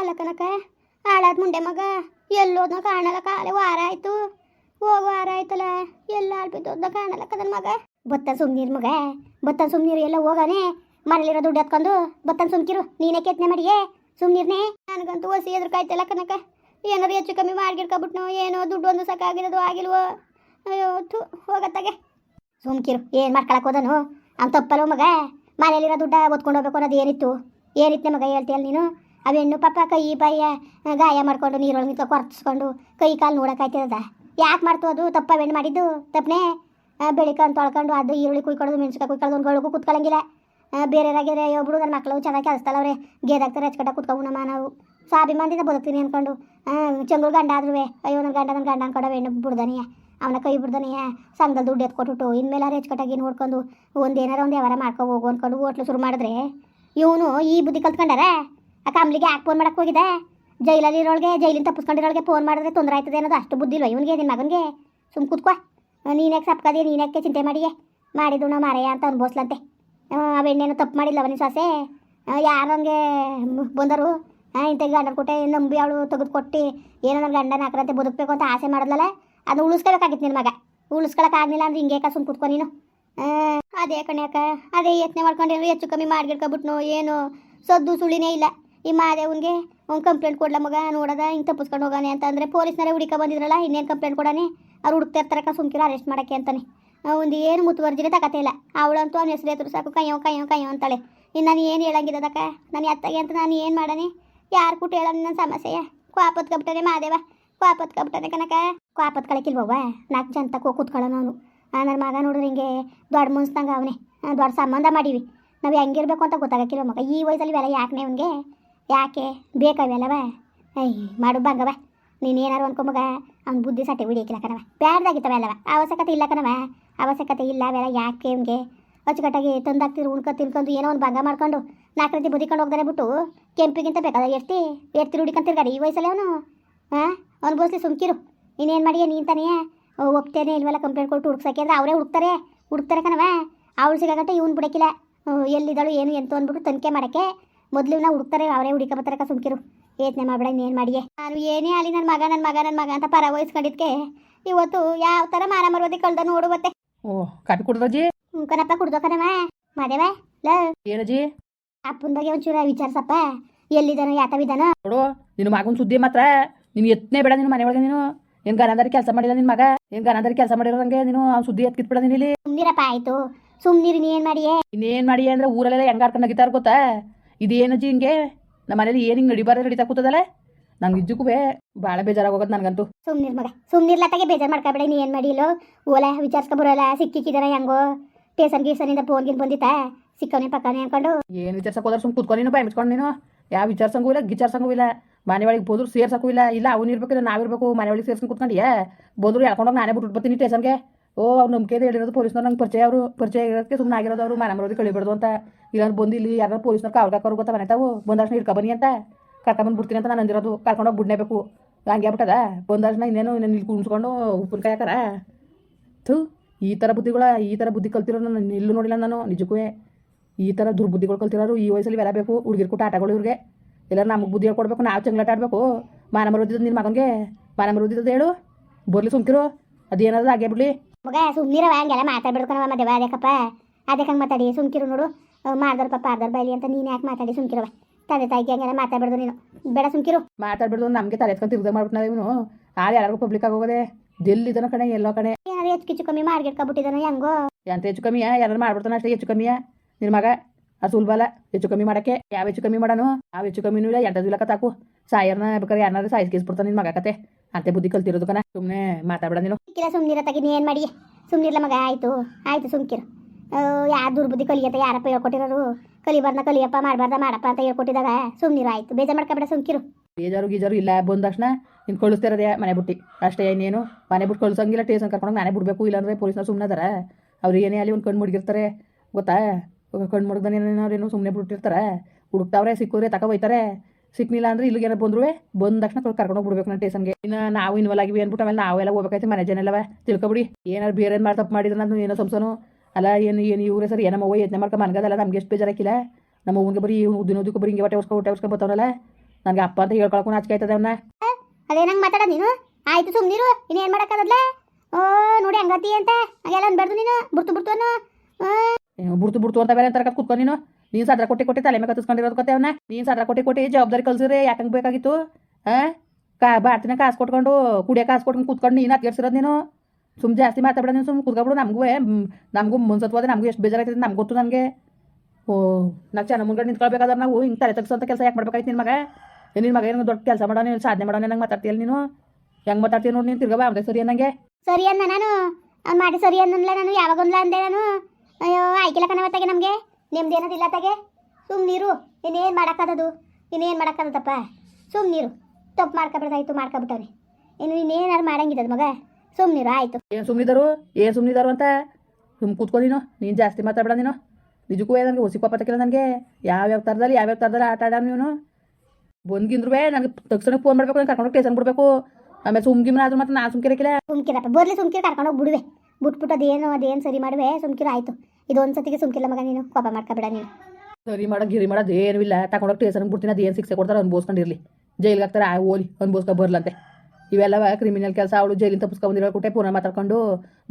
ಅಲ್ಲ ಕನಕ. ಹಾಳಾದ ಮುಂಡೆ ಮಗ. ಎಲ್ಲೋದ್ನ ಕಾಣಲ್ಲ ಕಾಲ. ವಾರ ಆಯ್ತು. ಹೋಗ ವಾರ ಆಯ್ತಲ್ಲ. ಎಲ್ಲ ಬಿದ್ದೋದ್ನ ಕಾಣಲ್ಲ ಕದನ್ ಮಗ. ಬತ್ತ ಸುಮ್ನೀರ್ ಮಗ. ಬತ್ತ ಸುಮ್ನೀರು ಎಲ್ಲ ಹೋಗಾನೆ. ಮನೇಲಿರೋ ದುಡ್ಡು ಹತ್ಕೊಂಡು ಬತ್ತನ್ ಸುಮ್ಕಿರು. ನೀನೇ ಕೆತ್ತನೆ ಮಾಡಿಯೇ. ಸುಮ್ನೀರ್ನೇ. ನನಗಂತೂ ಹೊಸಿ ಎದುರು ಕಾಯ್ತಲ್ಲ ಕನಕ. ಏನಾರು ಹೆಚ್ಚು ಕಮ್ಮಿ ಮಾಡ್ಗಿಡ್ಕೊಬಿಟ್ನು ಏನೋ ದುಡ್ಡು ಒಂದು ಸಾಕಾಗಿರೋದು ಆಗಿಲ್ವೋ. ಅಯ್ಯೋ, ಥು, ಹೋಗತ್ತಾಗೆ. ಸುಮ್ಕಿರು. ಏನು ಮಾಡ್ಕೊಳಕ್ ಹೋದನು? ಅವ್ನು ತಪ್ಪಲ್ಲ ಮಗ? ಮನೇಲಿರೋ ದುಡ್ಡ ಒತ್ಕೊಂಡು ಹೋಗ್ಬೇಕು ಅನ್ನೋದು ಏನಿತ್ತು? ಏನಿತ್ತೆ ಮಗ ಹೇಳ್ತೀಯಲ್ಲ ನೀನು? ಅವೆಣ್ಣು ಪಾಪ ಕೈ ಬಾಯ ಗಾಯ ಮಾಡ್ಕೊಂಡು ನೀರೊಳಗೆ ನಿಂತ ಕೊರ್ತಿಸ್ಕೊಂಡು ಕೈ ಕಾಲು ನೋಡೋಕಾಯ್ತದ ಯಾಕೆ ಮಾಡ್ತು ಅದು? ತಪ್ಪ ಬೆಣ್ಣು ಮಾಡಿದ್ದು? ತಪ್ಪನೆ? ಬೆಳಿಕಂತ ತೊಳ್ಕೊಂಡು ಅದು ಈರುಳ್ಳಿ ಕುಯ್ಕೊಳ್ಳೋದು ಮೆಣಸಿಕಾಯಿ ಕುಯ್ಕೊಳ್ಳೋದು, ಒಂದು ಗಳಿಗೂ ಕುತ್ಕೊಳ್ಳಂಗಿಲ್ಲ ಬೇರೆಯವರಾಗಿದ್ರೆ ಒಬ್ಬರು ನನ್ನ ಮಕ್ಕಳು ಚೆನ್ನಾಗಿ ಕೆಲಸ್ತಲ್ಲವ್ರೆ ಗೇದಾಗ್ತಾರೆ ಹಚ್ಕಟ್ಟ ಕುತ್ಕೊಬಿಡಮ್ಮ ನಾವು. ಸ್ವಾಭಿಮಾನದಿಂದ ಬದುಕ್ತೀನಿ ಅಂದ್ಕೊಂಡು ಚಂಗಳು ಗಂಡ ಆದ್ರೂ ಅಯ್ಯೋ ನನ್ನ ಗಂಡ ನನ್ನ ಗಂಡ ಅನ್ಕೊಂಡು ಹೆಣ್ಣು ಬಿಡ್ದಾನೆಯ, ಅವನ ಕೈ ಬಿಡ್ದಾನೆಯ, ಸಂಘದಲ್ಲಿ ದುಡ್ಡು ಎತ್ಕೊಟ್ಬಿಟ್ಟು ಇನ್ಮೇಲೆ ಹೆಚ್ಕಟ್ಟಾಗಿ ನೋಡ್ಕೊಂಡು ಒಂದು ಒಂದು ವ್ಯವಹಾರ ಮಾಡ್ಕೊ ಹೋಗು ಅಂದ್ಕೊಂಡು ಹೋಟ್ಲು ಶುರು ಮಾಡಿದ್ರೆ, ಇವನು ಈ ಬುದ್ಧಿ ಕಲ್ತ್ಕೊಂಡಾರ? ಆ ಕಮ್ಲಿಗೆ ಯಾಕೆ ಫೋನ್ ಮಾಡಕ್ಕೆ ಹೋಗಿದೆ ಜೈಲಲ್ಲಿ ಇರೋಳ್ಗೆ ಜೈಲಿನ ತಪ್ಪಿಸ್ಕೊಂಡಿರೋಳ್ಗೆ ಫೋನ್ ಮಾಡಿದ್ರೆ ತೊಂದರೆ ಆಯ್ತದೆ ಅನ್ನೋದು ಅಷ್ಟು ಬುದ್ಧಿ ಇಲ್ವ ಇವನಿಗೆ ನಿನ್ನ ಮಗನಿಗೆ? ಸುಮ್ ಕೂತ್ಕೋ. ನೀನ್ಯಾಕೆ ಸಪ್ಕದಿ ನೀನ್ಯಾಕೆ ಚಿಂತೆ ಮಾಡಿಯೇ? ಮಾಡಿದ್ದು ನಾವು ಮಾರಯ್ಯ ಅಂತ ಅನ್ಬೋಸ್ಲಂತೆ ಬೆಣ್ಣೆನ ತಪ್ಪು ಮಾಡಿಲ್ಲ ಅವನಿಗೆ ಸೊಸೆ. ಯಾರು ಹಂಗೆ ಬಂದರು. ಇಂಥ ಗಂಡನ ಕೊಟ್ಟೆ ನಂಬಿ ಅವಳು ತೆಗೆದು ಕೊಟ್ಟು ಏನೋ ನನ್ನ ಗಂಡನ ಹಾಕ್ರಂತೆ ಬದುಕಬೇಕು ಅಂತ ಆಸೆ ಮಾಡಿದ್ಲಲ್ಲ ಅದನ್ನ ಉಳಿಸ್ಕೋಬೇಕಾಗಿತ್ತು ನಿನ್ನ ಮಗ. ಉಳಿಸ್ಕೊಳಕ್ಕಾಗಲಿಲ್ಲ ಅಂದ್ರೆ ಹಿಂಗೆ ಸುಮ್ ಕೂತ್ಕೊ ನೀನು? ಆ, ಅದೇ ಕಣ್ಯಾಕ ಅದೇ ಯತ್ನೆ ಮಾಡ್ಕೊಂಡಿರೋ ಹೆಚ್ಚು ಕಮ್ಮಿ ಮಾಡ್ಗಿಡ್ಕೊಬಿಟ್ನು ಏನು. ಸದ್ದು ಸುಳಿನೇ ಇಲ್ಲ. ಈ ಮಾದೇವನ್ಗೆ ಅವ್ನು ಕಂಪ್ಲೇಂಟ್ ಕೊಡ್ಲ ಮಗ, ನೋಡದ, ಹಿಂಗೆ ತಪ್ಪಿಸ್ಕೊಂಡು ಹೋಗಾನೆ ಅಂತ ಅಂದರೆ ಪೊಲೀಸ್ನರೇ ಹುಡುಕ ಬಂದಿದ್ರಲ್ಲ, ಇನ್ನೇನು ಕಂಪ್ಲೇಂಟ್ ಕೊಡಾನೆ? ಅವ್ರು ಹುಡುಕ್ತಾ ಇರ್ತಾರಕ್ಕ ಸುಮ್ಕಿರ ಅರೆಸ್ಟ್ ಮಾಡಕ್ಕೆ ಅಂತಾನೆ. ಒಂದು ಏನು ಮುತುವರ್ಜಿನೇ ತಗತ್ತೆ ಇಲ್ಲ. ಅವಳಂತೂ ಅವ್ನ ಹೆಸರು ಎದುರು ಸಾಕು ಕೈಯೋ ಕೈಯೋ ಕೈಯೋ ಅಂತಾಳೆ. ಇನ್ನು ನಾನು ಏನು ಹೇಳಂಗಿದ್ದದಕ್ಕ ನಾನು ಎತ್ತಾಗೆ ಅಂತ ನಾನು ಏನು ಮಾಡಾನೆ? ಯಾರು ಕೂಟ ಹೇಳ ನನ್ನ ಸಮಸ್ಯೆಯ? ಕ್ವಾಪತ್ಕೊಬಿಟ್ಟಾನೆ ಮಾದೇವ ಕ್ವಾಪತ್ಕೊಬಿಟ್ಟಾನೆ ಕನಕ ಕ್ವಾಪತ್ಕೊಳಕಿಲ್ವವ್ವ ನಾಲ್ಕು ಜನ ತಕ್ಕೋ ಕೂತ್ಕೊಳ್ಳೋಣ ಅವನು. ನನ್ನ ಮಗ ನೋಡಿದ್ರೆ ಹಿಂಗೆ ದೊಡ್ಡ ಮುನ್ಸ್ದಂಗೆ ಅವನೇ. ದೊಡ್ಡ ಸಂಬಂಧ ಮಾಡೀವಿ. ನಾವು ಹೆಂಗಿರ್ಬೇಕು ಅಂತ ಗೊತ್ತಾಗಕ್ಕಿಲ್ಲ ಮಗ? ಈ ವಯಸ್ಸಲ್ಲಿ ಬೆಲೆ ಯಾಕನೇ ಅವನಿಗೆ? ಯಾಕೆ? ಬೇಕಾವೆಲ್ಲವ ಐ ಮಾಡು ಬಂಗವ ನೀನೇನಾರು ಅನ್ಕೊಂಬಗ, ಅವ್ನ ಬುದ್ಧಿ ಸಟ್ಟೆ ಹಿಡಿಯಕ್ಕಿಲ್ಲ ಕಣವ ಬ್ಯಾಡ್ದಾಗಿತ್ತವೆಲ್ಲವ ಅವಶ್ಯಕತೆ ಇಲ್ಲ ಕಣವ ಅವಶ್ಯಕತೆ ಇಲ್ಲ ಅವೆಲ್ಲ ಯಾಕೆ ಅವ್ನಿಗೆ? ಅಚ್ಚುಕಟ್ಟಾಗಿ ತಂದಾಕ್ತಿರು ಉಣ್ಕೊ, ತಿನ್ಕೊಂಡು ಏನೋ ಒಂದು ಭಂಗ ಮಾಡ್ಕೊಂಡು ನಾಲ್ಕು ರೀತಿ ಬುದಿಕೊಂಡು ಹೋಗ್ದಾನೆ ಬಿಟ್ಟು ಕೆಂಪಿಗಿಂತ ಬೇಕಾದ ಎಷ್ಟಿ? ಎತ್ತಿ ಹುಡಿಕೊಂಡ್ ತಿರ್ಗಾಡಿ ಈ ವಯಸ್ಸಲ್ಲಿ ಅವನು? ಹಾಂ ಅವ್ನು ಬೋಸ್ಲಿ ಸುಮ್ಕಿರು. ಇನ್ನೇನು ಮಾಡಿಯ ನೀನು ತಾನೇ? ಒಪ್ತೇನೆ ಇಲ್ವೆಲ್ಲ ಕಂಪ್ಲೇಂಟ್ ಕೊಟ್ಟು ಹುಡುಕ್ಸಕ್ಕೆ ಅಂದ್ರೆ ಅವರೇ ಹುಡುಕ್ತಾರೆ. ಹುಡುಕ್ತಾರೆ ಕಣವ ಅವಳು ಸಿಗಾಗಂಟ ಇವ್ನು ಬಿಡಕ್ಕಿಲ್ಲ ಎಲ್ಲಿದ್ದಾಳು, ಏನು, ಎಂತ ಅಂದ್ಬಿಟ್ಟು ತನಿಖೆ ಮಾಡೋಕ್ಕೆ ಮೊದಲು ನಾವು ಹುಡುಕ್ತಾರೆ ಅವರೇ ಹುಡುಕಬತ್ತಾರೆ ಸುಮ್ಕಿರು. ಏತ್ನೆ ಮಾಡ್ಬೇಡ ಇನ್ನೇನ್ ಮಾಡಿಯೇ ನಾನು ಏನೇ ಆಲಿ ನನ್ನ ಮಗ ನನ್ನ ಮಗ ನನ್ನ ಮಗ ಅಂತ ಪರ ವಹಿಸ್ಕೊಂಡಿದ್ಕೆ ಇವತ್ತು ಯಾವ ತರ ಮಾರ ಮರ್ವದಿ ಕಳ್ದ ನೋಡು ಮತ್ತೆ. ಓ ಕಾಫಿ ಕುಡ್ದಜ್ಜಿ ಕನಪ್ಪ ಕುಡ್ದೋ ಕನವ ಮಾದೇವ ಲ. ಅಪ್ಪನ ಬಗ್ಗೆ ಒಂಚೂರ ವಿಚಾರಿಸಪ್ಪ. ಎಲ್ಲಿದಾನ ಯಾತವಿದಾನ ನೋಡು ನಿನ್ನ ಮಗನ ಸುದ್ದಿ ಮಾತ್ರ. ನೀನು ಎತ್ತನೇ ಬೇಡ ನಿನ್ನ ಮನೆ ಒಳಗೆ ನೀನು. ಏನು ಗನದಾರಿ ಕೆಲಸ ಮಾಡಿಲ್ಲ ನಿನ್ನ ಮಗ? ಏನು ಗನದಾರಿ ಕೆಲಸ ಮಾಡಿರೋದಂಗೆ ನೀನು? ಅವ್ನ ಸುದ್ದಿ ಎತ್ಕಿಟ್ಬಿಡ ನೀನು ಇಲ್ಲಿ? ಸುಮ್ನಿರಪ್ಪ ಆಯ್ತು. ಸುಮ್ನಿರಿ ನೀ ಏನ್ ಮಾಡಿಯೇ? ಇನ್ನೇನು ಮಾಡಿಯೇ ಅಂದ್ರೆ ಊರಲ್ಲೆಲ್ಲ ಹೆಂಗೆ ಆಡ್ಕೊಂಡು ನಗಿತಾರ ಗೊತ್ತಾ? ಇದೇನಜ್ಜಿ ಹಿಂಗೆ ನಮ್ಮ ಮನೇಲಿ ಏನು ಹಿಂಗೆ ನಡಿಬಾರ್ದು ನಡೀತಾ ಕೂತದಲ್ಲ? ನಂಗೆ ನಿಜಕ್ಕೂ ಭಾಳ ಬೇಜಾರಾಗೋಗತ್ತೆ ನನಗಂತೂ. ಸುಮ್ನಿರ್ ಮಗ ಸುಮ್ನಿರ್ಲತ್ತಾಗೆ ಬೇಜಾರು ಮಾಡ್ಕೊಬೇಡ ನೀ ಏನು ಮಾಡಿಲ್ಲೋ? ಓಲ ವಿಚಾರಿಸ್ಕೊ ಬರೋಲ್ಲ ಸಿಕ್ಕಿಕ್ಕಿದಾರ ಹೆಂಗೋ? ಟೇಸನ್ ಗೀಸನಿಂದ ಫೋನ್ ಗಿನ್ ಬಂದಿತ್ತಾ? ಸಿಕ್ಕವನೇ ಪಕ್ಕವನೇ ಅನ್ಕೊಂಡು? ಏನು ವಿಚಾರ್ಸಕ್ಕೆ ಹೋದ್ರೆ ಸುಮ್ ಕೂತ್ಕೊಂಡು ನೀನು ಬಾಯ್ ಮುಚ್ಕೊಂಡು ನೀನು? ಯಾವ ವಿಚಾರ್ಸಂಗೂ ಇಲ್ಲ ಗಿಚಾರ್ಸಂಗೂ ಇಲ್ಲ. ಮನೆ ಒಳಗೆ ಬೋದ್ರು ಸೇರ್ಸಕ್ಕೂ ಇಲ್ಲ. ಇಲ್ಲ ಅವ್ನು ಇರ್ಬೇಕು ಇಲ್ಲ ನಾವಿರ್ಬೇಕು ಮನೆ ಒಳಗೆ ಸೇರ್ಸ್ಕೊಂಡು ಕೂತ್ಕೊಂಡಿಯಾ? ಬೋದ್ರು ಹೇಳ್ಕೊಂಡೋಗಿ ನಾನೇ ಬಿಟ್ಟು ಬರ್ತೀನಿ ಟೇಸನ್ಗೆ ಓ ಅವ್ರು ನಂಬಿಕೆ ಹೇಳಿರೋದು ಪೊಲೀಸ್ನವ್ರು ನಂಗೆ ಪರಿಚಯ ಅವರು ಪರಿಚಯ ಇರೋದಕ್ಕೆ ಸುಮ್ಮನೆ ಆಗಿರೋದು ಅವರು ಮನೆ ಮರೋದು ಕಳಿಬಾರ್ದು ಅಂತ. ಇಲ್ಲ ಬಂದು ಇಲ್ಲಿ ಯಾರು ಪೊಲೀಸ್ನವ್ರು ಕಾವಲ್ ಕಾಕೋರು ಗೊತ್ತಾ ಮನೆ ತಾವು? ಬಂದಾಕ್ಷಣ ಇಟ್ಕೊ ಬನ್ನಿ ಅಂತ. ಕರ್ಕೊಂಬಂದು ಬಿಡ್ತೀನಿ ಅಂತ ನಾನು ಅಂದಿರೋದು ಕರ್ಕೊಂಡೋಗಿ ಬಿಡ್ನೇಬೇಕು. ಹಂಗೆ ಆಗ್ಬಿಟ್ಟದ? ಬಂದಾಕ್ಷಣ ಇನ್ನೇನು ಇನ್ನೇನು ಇಲ್ಲಿ ಕುಣಿಸ್ಕೊಂಡು ಉಪ್ಪಿನಕಾಯಿ ಹಾಕಾರ ಥೂ, ಈ ಥರ ಬುದ್ಧಿಗಳ, ಈ ಥರ ಬುದ್ಧಿ ಕಲ್ತಿರೋ ನಾನು ಇಲ್ಲೂ ನೋಡಿಲ್ಲ ನಾನು ನಿಜಕ್ಕೂ ಈ ಥರ ದುರ್ಬುದ್ಧಿಗಳು ಕಲ್ತಿರೋರು ಈ ವಯಸ್ಸಲ್ಲಿ ಬೇರೆ ಬೇಕು. ಹುಡುಗಿರ್ ಕೊಟ್ಟು ಆಟಗಳು ಇವ್ರಿಗೆ. ಎಲ್ಲ ನಮಗೆ ಬುದ್ಧಿ ಹೇಳ್ಕೊಡ್ಬೇಕು. ನಾವು ಚಂಗ್ಲಾಟ ಆಡಬೇಕು. ಮಾನ ಮರೋದಿದ್ದು ನಿನ್ನ ಮಗನಿಗೆ. ಮಾನ ಮರೋದಿದ್ದು ಹೇಳು. ಬರ್ಲಿ ಸುಮ್ಕಿರು. ಅದೇನಾದ್ರೂ ಆಗೇ ಬಿಡ್ಲಿ. ಮಗ ಸುಮ್ನಿರವ ಹಂಗೆಲ್ಲ ಮಾತಾಡ್ಬಿಡ್ಕೊ ನಮ್ಮ ಮದುವೆ ಅದಕ್ಕಪ್ಪ ಅದಕ್ಕೆ ಹಂಗೆ ಮಾತಾಡಿ. ಸುಮ್ಕಿರು ನೋಡು. ಮಾಡ್ದರ್ ಪಾಪ ಆರ್ದರ್ ಬೈಲಿ ಅಂತ ನೀನು ಯಾಕೆ ಮಾತಾಡಿ ಸುಮ್ಕಿರವ ತಂದೆ ತಾಯಿಗೆ ಹಂಗೆಲ್ಲ ಮಾತಾಡ್ಬಿಡ್ದು ನೀನು. ಬೇಡ ಸುಮ್ಕಿರು. ಮಾತಾಡ್ಬಿಡ್ದು ನಮಗೆ ತಲೆ ಎತ್ಕೊಂಡು ತಿರ್ದ ಮಾಡ್ಬಿಟ್ಟು ಇವನು. ಆಳು ಯಾರಿಗೂ ಪಬ್ಲಿಕ್ ಆಗೋಗದೆ ಇದನ್ನ ಕಣೆ ಎಲ್ಲೋ ಕಣೆ. ಯಾರು ಹೆಚ್ಚು ಕಿಚ್ಚು ಕಮ್ಮಿ ಮಾರ್ಗಿಟ್ಕೊಬಿಟ್ಟಿದ್ದಾನೋ ಹೆಂಗೋ. ಎಂತ ಹೆಚ್ಚು ಕಮ್ಮಿಯ ಯಾರು ಮಾಡ್ಬಿಡ್ತಾನೆ ಅಷ್ಟೇ ಹೆಚ್ಚು ಕಮ್ಮಿಯ? ನಿನ್ನ ಮಗ? ಅದು ಸುಲ್ಬಲ್ಲ ಹೆಚ್ಚು ಕಮ್ಮಿ ಮಾಡಕ್ಕೆ? ಯಾವ ಹೆಚ್ಚು ಕಮ್ಮಿ ಮಾಡೋನು? ಯಾವ ಹೆಚ್ಚು ಕಮ್ಮಿನೂ ಇಲ್ಲ ಎಂಟದು ಇಲ್ಲ ತಾಕು ಸಾಯರ್ನ ಬೇಕಾದ್ರೆ ಯಾರನ್ನಾದ್ರೂ ಸಾಯಿಸ್ ಕೇಸ್ಬಿಡ್ತಾನೆ ನಿನ್ನ ಮಗ ಕತೆ ಅಂತೆ ಬುದ್ಧಿ ಕಲ್ತಿರೋದು ಕಣ. ಸುಮ್ಮನೆ ಮಾತಾಡ್ಬೇಡ ನೀನು. ಸುಮ್ನಿರ ತಗಿ ನೀ ಏನು ಮಾಡಿ ಸುಮ್ಮನಿರ್ಲ ಮಗ ಆಯ್ತು. ಆಯ್ತು ಸುಮ್ಕಿರು. ಯಾರು ದುರ್ಬುದ್ಧಿ ಕಲಿಯತ್ತ? ಯಾರಪ್ಪ ಹೇಳ್ಕೊಟ್ಟಿರೋರು ಕಲಿಬಾರ್ದ ಕಲಿಯಪ್ಪ, ಮಾಡಬಾರ್ದ ಮಾಡಪ್ಪ ಅಂತ ಹೇಳ್ಕೊಟ್ಟಿದಾಗ ಸುಮ್ಮನಿರು ಆಯ್ತು. ಬೇಜಾರು ಮಾಡ್ಕೊಬೇಡ ಸುಮ್ಕಿರು. ಬೇಜಾರು ಗೀಜಾರು ಇಲ್ಲ. ಬಂದ ತಕ್ಷಣ ನೀನು ಕಳಿಸ್ತಿರೋದೇ ಮನೆ ಬುಟ್ಟಿ. ಅಷ್ಟೇ ಇನ್ನೇನು. ಮನೆ ಬಿಟ್ಟು ಕಳ್ಸಂಗಿಲ್ಲ, ಟೇಷನ್ ಕರ್ಕೊಂಡು ನಾನೇ ಬಿಡಬೇಕು, ಇಲ್ಲಾಂದ್ರೆ ಪೊಲೀಸ್ನವ್ರು ಸುಮ್ಮನೆ ಅದಾರ ಅವ್ರು ಏನೇ ಅಲ್ಲಿ ಒಂದು ಕಣ್ಣು ಮುಡ್ಗಿರ್ತಾರೆ. ಗೊತ್ತಾ? ಕಣ್ಣು ಏನೋ ಸುಮ್ಮನೆ ಬಿಟ್ಟಿರ್ತಾರೆ. ಹುಡುಕ್ತಾವ್ರೆ, ಸಿಕ್ಕಿದ್ರೆ ತಕ ಹೋಯ್ತಾರೆ ಸಿಕ್ನಿಲ್ಲ ಅಂದ್ರೆ ಇಲ್ಲಿಗೆ ಏನಾರು ಬಂದ್ರು ಬಂದ ತಕ್ಷಣ ಕರ್ಕೊಂಡು ಹೋಗ್ಬಿಡ್ಬೇಕು ನಾನು ಟೇಷನ್ಗೆ. ಇನ್ನು ನಾವು ಇನ್ವಾಲ್ ಆಗಿವಿ ಅಂದ್ಬಿಟ್ಟು ಆಮೇಲೆ ನಾವೆಲ್ಲ ಹೋಗ್ಬೇಕಾಯ್ತು ಮನೆ ಜನ ಎಲ್ಲವ ತಿಳ್ಕೊಬಿಡಿ. ಏನಾರು ಬೇರೆ ಮಾಡಿ ತಪ್ಪು ಮಾಡಿದ್ರೆ ನಾನು ಏನೋ ಸಂಸನು. ಅಲ್ಲ ಏನು ಏನು ಇವ್ರೆ ಸರ್? ಏನಮ್ಮ ಹೋಗಿ ಯತ್ನೆ ಮಾಡ್ಕೊಂಡು ಮನ್ಗದಲ್ಲ ನಮ್ಗೆ ಎಷ್ಟು ಬೇಜಾರಾಕಿಲ್ಲ? ನಮ್ಮ ಅವ್ನಿಗೆ ಬರೀ ಉದ್ದಿನ ಉದ್ದಕ್ಕೆ ಬರೀ ಹಿಂಗೆ ಹೊಟ್ಟೆ ಹೊಸ್ಕೊ ಹೊಟ್ಟೆ ಹೊಸ್ಕೊ ಬರ್ತಾವಲ್ಲ ನನಗೆ ಅಪ್ಪ ಅಂತ ಹೇಳ್ಕೊಳಕ್ಕೂ ನಾಚಿಕೆ ಆಯ್ತದೆ ಅವನ್ನ ಅದೇ ನಂಗೆ ಮಾತಾಡೋದು ನೀನು? ಆಯ್ತು ಸುಮ್ಮನಿರು ಇನ್ನೇನು ಮಾಡೋಕ್ಕಾಗದ್ಲ ಓ ನೋಡಿ ಹಂಗತಿ ಅಂತ. ಹಾಗೆಲ್ಲ ಅನ್ಬಾರ್ದು ನೀನು. ಬುರ್ತು ಬುರ್ತು ಅನ್ನೋ. ಬುಡ್ತು ಬುಡ್ತು ಅಂತ ಬೇರೆ ತರಕ ಕುತ್ಕೊ ನೀನು. ನೀನು ಸದ್ರ ಕೊಟ್ಟಿ ಕೊಟ್ಟಿ ತಲೆ ಮೇಲೆ ಕತ್ತಿಸ್ಕೊಂಡಿರೋದು ಕತೆ ಅವನ್ನ ನೀನು ಸದ್ರ ಕೊಟ್ಟಿ ಕೊಟ್ಟಿ ಜವಾಬ್ದಾರಿ ಕಲ್ಸಿರಿ ಯಾಕಂಗೆ ಬೇಕಾಗಿತ್ತು? ಹಾಂ ಕಾ ಬಾರ್ತಿನ ಕಾಸು ಕೊಟ್ಕೊಂಡು ಕುಡಿಯೋ ಕಾಸು ಕೊಟ್ಕೊಂಡು ಕುತ್ಕೊಂಡು ನೀನು ಹತ್ತಿರ್ಸಿರೋದು ನೀನು. ಸುಮ್ ಜಾಸ್ತಿ ಮಾತಾಡ್ಬೇಡ ನೀನು ಸುಮ್ಮನೆ ಕುತ್ಕೊಬಿಡು ನಮಗೂ ನಮಗೂ ಮುನ್ಸತ್ವಾದ ನಮಗೂ ಎಷ್ಟು ಬೇಜಾರಾಗ್ತದೆ ನಮ್ಗೆ ಗೊತ್ತು ನನಗೆ ಓ ನಾವು ಚೆನ್ನಾಗಿ ಮುಂದ್ಗಡೆ ನಿಂತ್ಕೊಳ್ಬೇಕಾದ್ರೆ ನಾವು ಹಿಂಗೆ ತಲೆ ತಗ್ಸೋಂಥ ಕೆಲಸ ಯಾಕೆ ಮಾಡ್ಬೇಕಾಯ್ತು ನಿನ್ನ ಮಗ ನಿನ್ನ ಮಗ ಏನು ದೊಡ್ಡ ಕೆಲಸ ಮಾಡೋ ನೀನು ಸಾಧನೆ ಮಾಡೋ ನಂಗೆ ಮಾತಾಡ್ತೀಯಲ್ಲ ನೀನು ಹೆಂಗೆ ಮಾತಾಡ್ತೀಯ ನೋಡಿ ನೀನು ತಿರ್ಗಬ ಅಂದ್ರೆ ಸರಿ ಅನ್ನಂಗೆ ಸರಿ ಅಂದ ನಾನು ಮಾಡಿ ಸರಿ ಅನ್ನಲ್ಲ ನಾನು ಯಾವಾಗ ಒಂದ್ಲ ಅಂದೆ ನಾನು ಅಯ್ಯೋ ಆಯ್ಕಿಲ್ಲ ಕಣವತ್ತಾಗೆ ನಮಗೆ ನಿಮ್ದು ಏನದಿಲ್ಲ ತಾಗೆ ಸುಮ್ಮನಿರು ಇನ್ನೇನು ಮಾಡೋಕ್ಕಾಗದು ಇನ್ನೇನು ಮಾಡೋಕ್ಕಾಗತ್ತಪ್ಪ ಸುಮ್ಮನಿರು ತಪ್ಪು ಮಾಡ್ಕೊಬಿಡ್ದಾಯ್ತು ಮಾಡ್ಕೊಬಿಟ್ಟವ್ರಿ ಇನ್ನು ಇನ್ನೇನಾರು ಮಾಡಂಗಿದ್ದದ ಮಗ ಸುಮ್ಮನಿರು ಆಯ್ತು. ಏನ್ ಸುಮ್ನಿದಾರು? ಏನ್ ಸುಮ್ನಿದಾರು ಅಂತ? ಸುಮ್ ಕೂತ್ಕೊ ನೀನು ನೀನು ಜಾಸ್ತಿ ಮಾತಾಡಬೇಡ ನೀನು. ನಿಜಕ್ಕೂ ನನಗೆ ಹೊಸಿ ಕೋಪ ತಕ್ಕಿಲ್ಲ ನನಗೆ ಯಾವ್ಯಾವ ಥರದಲ್ಲಿ ಯಾವ್ಯಾವ ಥರದಲ್ಲಿ ಆಟ ಆಡ ನೀನು? ಬಂದ್ಗಿಂದ್ರು ನನಗೆ ತಕ್ಷಣ ಫೋನ್ ಮಾಡ್ಬೇಕು ನಾನು ಕರ್ಕೊಂಡು ಟೇಷನ್ ಬಿಡಬೇಕು ಆಮೇಲೆ ಸುಮ್ಗಿಮ್ನ ಆದ್ರೂ ಮತ್ತೆ ನಾ ಸುಮ್ಕಿರಕ್ಕಿಲ್ಲ ಸುಮ್ಕಿರಪ್ಪ ಬರ್ಲಿ ಸುಮ್ಕಿರ ಕರ್ಕೊಂಡು ಹೋಗಿ ಬಿಡುವೆ. ಬಿಟ್ಬಿಟ್ಟು ಅದೇನು ಅದೇನು ಸರಿ ಮಾಡುವೆ ಸುಮ್ಕಿರು ಆಯ್ತು. ಇದೊಂದು ಸತಿಗೆ ಸುಮ್ಕಿಲ್ಲ ಮಗ ನೀನು ಕೋಪ ಮಾಡ್ಕೊಬೇಡ ನೀನು. ಸರಿ ಮಾಡೋ ಗಿರಿ ಮಾಡೋದು ಏನೂ ಇಲ್ಲ. ತಗೊಂಡೋಗಿ ಟೇಷನ್ ಬಿಡ್ತೀನಿ ಅದೇನು ಶಿಕ್ಷೆ ಕೊಡ್ತಾರೆ ಅನ್ಬೋಸ್ಕೊಂಡಿರಲಿ ಜೈಲಿಗೆ ಹಾಕ್ತಾರೆ? ಆ ಓಲಿ ಅನ್ಬೋಸ್ಕೊ ಬರ್ಲಂತೆ. ಇವೆಲ್ಲವ ಕ್ರಿಮಿನಲ್ ಕೆಲಸ ಅವಳು ಜೈಲಿಂದ ತಪ್ಪಿಸ್ಕೊಂಡಿರೋ ಬಂದಿರೋ ಕೊಟ್ಟೆ ಪುನಃ ಮಾತಾಡ್ಕೊಂಡು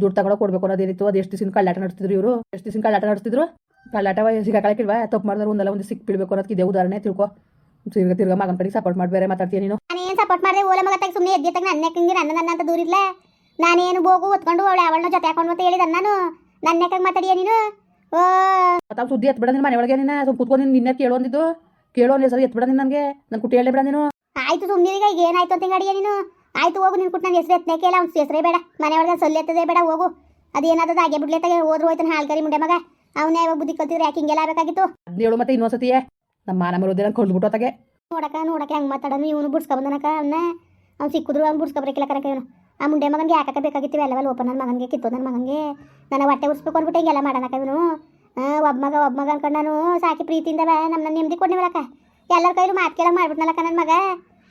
ದುಡ್ಡು ತಗೊಂಡು ಕೊಡ್ಬೇಕು ಅನ್ನೋದೇನಿತ್ತು ಅದು ಎಷ್ಟು ದಿನ ಕಳ್ಳಾಟ ನಡೆಸ್ತಿದ್ರು ಇವರು? ಎಷ್ಟು ದಿವಸ ಕಳ್ಳಾಟ ನಡೆಸ್ತಿದ್ರು? ಕಳ್ಳಾಟ ಸಿಗಾಕಳಕ್ಕಿಲ್ವಾ ತಪ್ಪು ಮಾಡಿದ್ರೆ ಒಂದಲ್ಲ ಒಂದು ಸಿಕ್ ಬಿಡ್ಬೇಕು ಅನ್ನೋದಕ್ಕೆ ಇದೇ ಉದಾಹರಣೆ ತಿಳ್ಕೊ. ತಿರ್ಗ ತಿರ್ಗ ಮಗನ ಪಡಿ ಸಪೋರ್ಟ್ ಮಾಡಿ ಬೇರೆ ಮಾತಾಡ್ತೀಯ ನೀನು? ನಾನೇನು ಸಪೋರ್ಟ್ ಮಾಡಿದೆ? ಓಲ ಮಗ ತಗ ಸುಮ್ಮನೆ ಎದ್ದಿತ್ತಾಗ ನನ್ನ ಯಾಕೆ ನನ್ನ ನನ್ನ ಅಂತ ದೂರಿಲ್ಲ ನಾನೇನು ಹೋಗು ಹೊತ್ಕೊಂಡು ಅವಳು ಅವಳನ್ನ ಜೊತೆ ಹಾಕೊಂಡು ಅಂತ ಹೇಳಿದ ನಾನು? ನನ್ನ ಯಾಕೆ ಮಾತಾಡಿಯ ನೀನು? ಓ. ಸುದ್ದಿ ಎತ್ಬಿಡ ನಿನ್ನ ಮನೆ ಒಳಗೆ ನಿನ್ನ ಸ್ವಲ್ಪ ಕೂತ್ಕೊಂಡು ನೀನು ನಿನ್ನೆ ಕೇಳು ಅಂದಿದ್ದು. ಕೇಳು ಸರಿ ಎತ್ಬಿಡ ನೀನು ನನಗೆ. ನನ್ನ ಕುಟ್ಟಿ ಹೇಳಿ ಬಿಡ ನೀನು. ಆಯ್ತು ಸುಮ್ಮನೆ ಈಗ ಏನಾಯ್ತು ಅಂತ ಅಡಿಯ ನೀನು? ಆಯ್ತು ಹೋಗು ನಿನ್ ಕುಟ್ಟು ನನ್ನ ಹೆಸರು ಎತ್ತನೇ ಕೇಳ ಅವ್ನು ಹೆಸರೇ ಬೇಡ. ಮನೆ ಒಳಗೆ ಸೊಲ್ಲಿ ಎತ್ತದೇ ಬೇಡ ಹೋಗು. ಅದೇನಾದ್ರೂ ಹಾಗೆ ಬಿಡ್ಲೇತಾಗೆ ಹೋದ್ರು ಹೋಯ್ತಾನೆ ಹಾಳ್ಗರಿ ಮುಂಡೆ ಮಗ. ಅವನೇ ಇವಾಗ ಬುದ್ಧಿ ಕಲ್ತಿದ್ರೆ ಯಾಕೆ ಹಿಂಗೆಲ್ಲ ಆಗಬೇಕಾಗಿತ್ತು? ಹದಿನೇಳು ಮತ್ತೆ ಇನ್ನೊಂದ್ಸತಿಯೇ ನಮ್ಮ ಮಾನ ಮರೋದೇ ನಾನು ಕೊಂಡ್ಬಿಟ್ಟು ಅತ್ತಾಗೆ. ನೋಡಕ ನೋಡಕ್ಕೆ ಹೆಂಗೆ ಮಾತಾಡೋನು ಇವನು ಬಿಡ್ಸ್ಕೊಬಂದನಕ ಅವನ್ನ ಅವ್ನು. ಸಿಕ್ಕಿದ್ರು ಅವ್ನು ಬಿಡ್ಸ್ಕೊಬರಕ್ಕಿಲ್ಲ ಕನಕ ಇವನು. ಆ ಮುಂಡೆ ಮಗನಿಗೆ ಯಾಕೆ ಬೇಕಾಗಿತ್ತು ಎಲ್ಲವಲ್ಲ ಓಪನ್ ನನ್ನ ಮಗನಿಗೆ ಕಿತ್ತು ನನ್ನ ಮಗನಿಗೆ. ನನ್ನ ಹೊಟ್ಟೆ ಉರ್ಸ್ಬೇಕು ಅಂದ್ಬಿಟ್ಟು ಹಿಂಗೆಲ್ಲ ಮಾಡೋಣಕ್ಕ ಇವನು. ಒಬ್ಬ ಮಗ ಒಬ್ಬ ಮಗ ಅನ್ಕೊಂಡು ನಾನು ಸಾಕಿ ಪ್ರೀತಿಯಿಂದ ನಮ್ಮ ನೆಮ್ಮದಿ ಕೊಡ್ನಿವಲಕ್ಕ ಎಲ್ಲರ ಕೈಲೂ ಮಾತು ಕೇಳೋ ಮಾಡ್ಬಿಟ್ನಲ್ಲಕ್ಕ ನನ್ನ ಮಗ.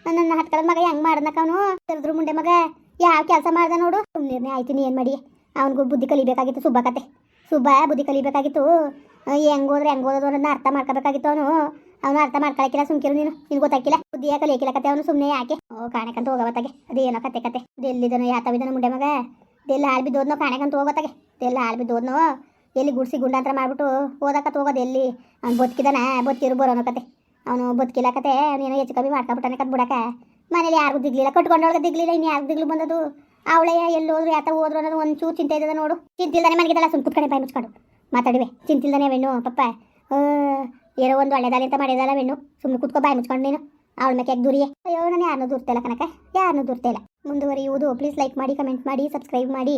ನನ್ನ ಹತ್ಕಳ ಮಗ ಹೆಂಗ್ ಮಾಡ್ದನಕ ಅವನು? ತೆರೆದ್ರು ಮುಂಡೆ ಮಗ. ಯಾವ ಕೆಲಸ ಮಾಡ್ದ ನೋಡು? ಸುಮ್ಮನೆ ಆಯ್ತು, ನೀ ಏನು ಮಾಡಿ ಅವನಿಗೂ ಬುದ್ಧಿ ಕಲಿಬೇಕಾಗಿತ್ತು, ಸುಬ್ಬ ಕತೆ. ಸುಬ್ಬ ಬುದ್ಧಿ ಕಲಿಬೇಕಾಗಿತ್ತು. ಹೆಂಗೆ ಹೋದ್ರೆ ಹೆಂಗ್ ಓದೋದು ಅನ್ನ ಅರ್ಥ ಮಾಡ್ಕೋಬೇಕಾಗಿತ್ತು ಅವನು. ಅವನು ಅರ್ಥ ಮಾಡ್ಕೊಳಕಿಲ್ಲ, ಸುಮ್ಕಿರು ನೀನು. ನಿನ್ ಗೊತ್ತಾಕಿಲ್ಲ ಬುದ್ಧಿಯ ಕಲಿಯಕಿಲ್ಲ ಕತೆ ಅವನು ಸುಮ್ಮನೆ ಯಾಕೆ? ಓ, ಕಾಣಕಂತ ಹೋಗವತ್ತಾಗೆ ಅದೇನೋ ಕತೆ ಕತೆ. ದೆಲ್ಲಿದನೋ ಯಾತವಿದನೋ ಮುಂಡೆ ಮಗ. ದೆಲ್ಲ ಹಾಳು ಬಿದ್ದೋದ್ನೋ, ಕಾಣಕಂತ ಹೋಗತ್ತಾಗೆ ದೆಲ್ಲ ಹಾಳು ಬಿದ್ದೋದ್ನೋ, ಎಲ್ಲಿ ಗುಡ್ಸಿ ಗುಂಡಾಂತರ ಮಾಡ್ಬಿಟ್ಟು ಓದಕತ್ ಹೋಗೋದು ಎಲ್ಲಿ? ಅವ್ನು ಬದುಕಿದಾನ ಬದುಕಿರು ಬರೋನೋ ಕತೆ. ಅವನು ಬದುಕಿಲ್ಲ ಕತೆ ಅವನೇನೋ ಹೆಚ್ಚು ಕಮ್ಮಿ ಮಾಡ್ಕೊಬಿಟ್ಟಾನೆ ಕತ್ ಬಿಡಕ ಮನೇಲಿ ಯಾರಿಗೂ ದಿಗ್ಲಿಲ್ಲ ಕಟ್ಕೊಂಡೊಳಗೆ ದಿಗ್ಲಿಲ್ಲ, ಇನ್ನು ಯಾರು ದಿಗ್ಲು ಬಂದದು ಅವಳೆಯ ಎಲ್ಲಿ ಹೋದ್ರು, ಯಾತ ಹೋದ್ರು ಅನ್ನೋದು ಒಂಚೂರು ಚಿಂತೆ ಇದ್ದದ ನೋಡು. ಚಿಂತಿಲ್ದಾನೆ ಮನೆಗಿದ್ದಲ್ಲ ಸುಮ್ ಕುತ್ಕಣೆ ಬಾಯಿ ಮುಚ್ಕೊಂಡು. ಮಾತಾಡಿವೆ, ಚಿಂತಿಲ್ದಾನೆ ವೆಣ್ಣು ಪಪ್ಪ. ಏನೋ ಒಂದು ಒಳ್ಳೆದಾಲಿ ಅಂತ ಮಾಡಿದಲ್ಲ ವೆಣ್ಣು ಸುಮ್ಮನೆ ಕುತ್ಕೊ, ಬಾಯಿ ಮುಚ್ಕೊಂಡು ನೀನು. ಅವಳ ಮೇಕೆ ದೂರಿಯೇ? ಅಯ್ಯೋ, ನಾನು ಯಾರನ್ನೂ ದೂರ್ತಾ ಕನಕ ಯಾರನ್ನೂ ದೂರ್ತಾ ಇಲ್ಲ. ಮುಂದುವರಿಯುವುದು ಪ್ಲೀಸ್ ಲೈಕ್ ಮಾಡಿ ಕಮೆಂಟ್ ಮಾಡಿ ಸಬ್ಸ್ಕ್ರೈಬ್ ಮಾಡಿ.